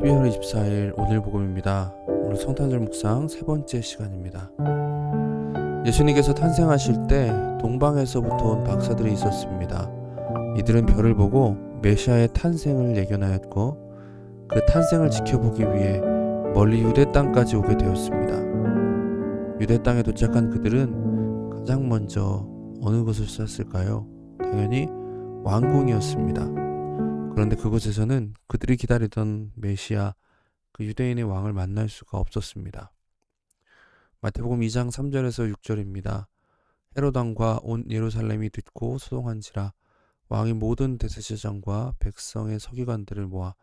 12월 24일 오늘 복음입니다. 오늘 성탄절 묵상 세 번째 시간입니다. 예수님께서 탄생하실 때 동방에서부터 온 박사들이 있었습니다. 이들은 별을 보고 메시아의 탄생을 예견하였고 그 탄생을 지켜보기 위해 멀리 유대 땅까지 오게 되었습니다. 유대 땅에 도착한 그들은 가장 먼저 어느 곳을 찾았을까요? 당연히 왕궁이었습니다. 그런데 그곳에서는 그들이 기다리던 메시아 그 유대인의 왕을 만날 수가 없었습니다. 마태복음 2장 3절에서 6절입니다. 헤롯 왕과 온 예루살렘이 듣고 소동한지라 왕이 모든 대제사장과 백성의 서기관들을 모아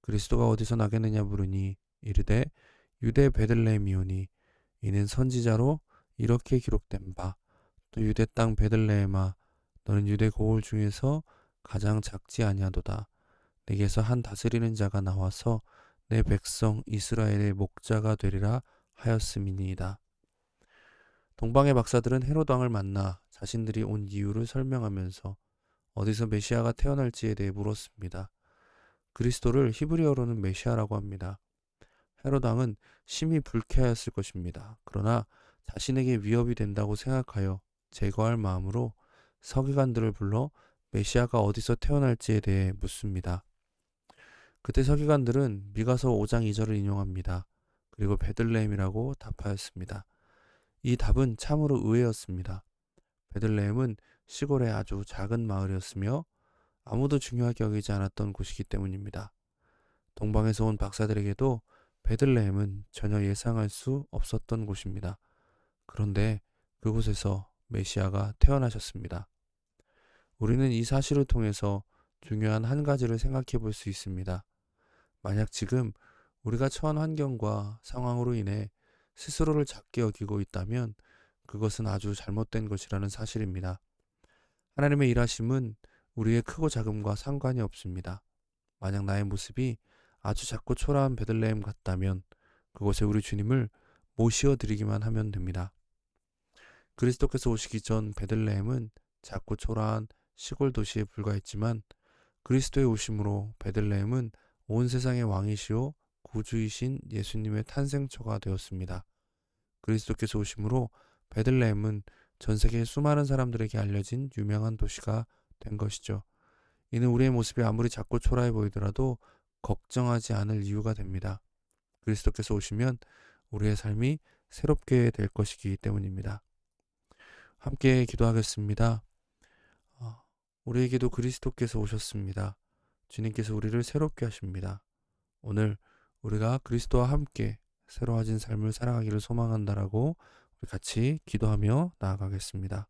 그리스도가 어디서 나겠느냐 물으니 이르되 유대 베들레헴이오니 이는 선지자로 이렇게 기록된 바 또 유대 땅 베들레헴아 너는 유대 고을 중에서 가장 작지 아니하도다. 내게서 한 다스리는 자가 나와서 내 백성 이스라엘의 목자가 되리라 하였음이니이다. 동방의 박사들은 헤롯 왕을 만나 자신들이 온 이유를 설명하면서 어디서 메시아가 태어날지에 대해 물었습니다. 그리스도를 히브리어로는 메시아라고 합니다. 헤롯 왕은 심히 불쾌하였을 것입니다. 그러나 자신에게 위협이 된다고 생각하여 제거할 마음으로 서기관들을 불러 메시아가 어디서 태어날지에 대해 묻습니다. 그때 서기관들은 미가서 5장 2절을 인용합니다. 그리고 베들레헴이라고 답하였습니다. 이 답은 참으로 의외였습니다. 베들레헴은 시골의 아주 작은 마을이었으며 아무도 중요하게 여기지 않았던 곳이기 때문입니다. 동방에서 온 박사들에게도 베들레헴은 전혀 예상할 수 없었던 곳입니다. 그런데 그곳에서 메시아가 태어나셨습니다. 우리는 이 사실을 통해서 중요한 한 가지를 생각해 볼 수 있습니다. 만약 지금 우리가 처한 환경과 상황으로 인해 스스로를 작게 여기고 있다면 그것은 아주 잘못된 것이라는 사실입니다. 하나님의 일하심은 우리의 크고 작음과 상관이 없습니다. 만약 나의 모습이 아주 작고 초라한 베들레헴 같다면 그곳에 우리 주님을 모시어 드리기만 하면 됩니다. 그리스도께서 오시기 전 베들레헴은 작고 초라한 시골 도시에 불과했지만 그리스도의 오심으로 베들레헴은 온 세상의 왕이시오 구주이신 예수님의 탄생처가 되었습니다. 그리스도께서 오심으로 베들레헴은 전 세계 수많은 사람들에게 알려진 유명한 도시가 된 것이죠. 이는 우리의 모습이 아무리 작고 초라해 보이더라도 걱정하지 않을 이유가 됩니다. 그리스도께서 오시면 우리의 삶이 새롭게 될 것이기 때문입니다. 함께 기도하겠습니다. 어, 우리에게도 그리스도께서 오셨습니다. 주님께서 우리를 새롭게 하십니다. 오늘 우리가 그리스도와 함께 새로워진 삶을 살아가기를 소망한다라고 우리 같이 기도하며 나아가겠습니다.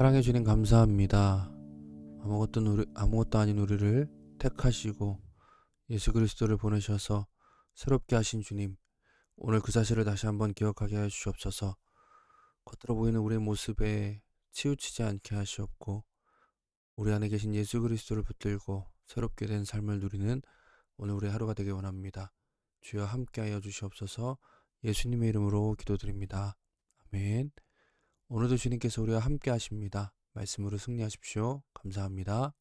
사랑해 주님 감사합니다. 아무것도 우리, 아무것도 아닌 우리를 택하시고 예수 그리스도를 보내셔서 새롭게 하신 주님. 오늘 그 사실을 다시 한번 기억하게 해 주시옵소서. 겉으로 보이는 우리의 모습에 치우치지 않게 하시옵고 우리 안에 계신 예수 그리스도를 붙들고 새롭게 된 삶을 누리는 오늘 우리 하루가 되길 원합니다. 주여 함께하여 주시옵소서. 예수님의 이름으로 기도드립니다. 아멘. 오늘도 주님께서 우리와 함께 하십니다. 말씀으로 승리하십시오. 감사합니다.